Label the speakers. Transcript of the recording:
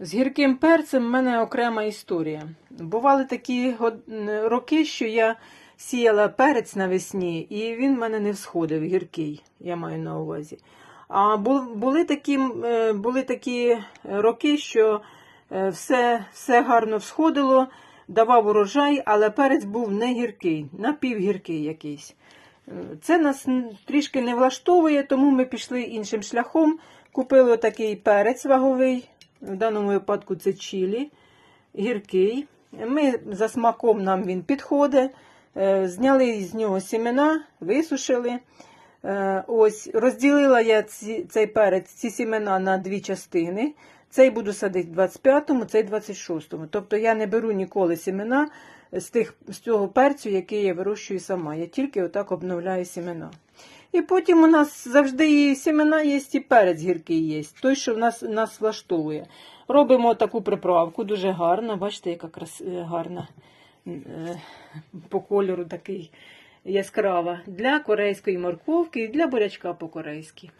Speaker 1: З гірким перцем в мене окрема історія. Бували такі роки, що я сіяла перець навесні, і він в мене не всходив, гіркий, я маю на увазі. А були такі, е, були такі роки, що е, все, все гарно всходило, давав урожай, але перець був не гіркий, напівгіркий якийсь. Е, Це нас трішки не влаштовує, тому ми пішли іншим шляхом. Купили такий перець ваговий, в даному випадку це чилі, гіркий. Ми за смаком нам він підходить. Е, Зняли з нього сімена, висушили. Е, Ось, розділила я ці, цей перець, ці сімена на дві частини. Цей буду садити в 25-му, цей 26-му. Тобто я не беру ніколи сімена з, тих, з цього перцю, який я вирощую сама. Я тільки отак обновляю сімена. І потім у нас завжди і сімена є, і перець гіркий є. Той, що в нас, нас влаштовує. Робимо таку приправку, дуже гарна. Бачите, яка крас... е, гарна е, по кольору такий яскрава. Для корейської морковки і для бурячка по-корейськи.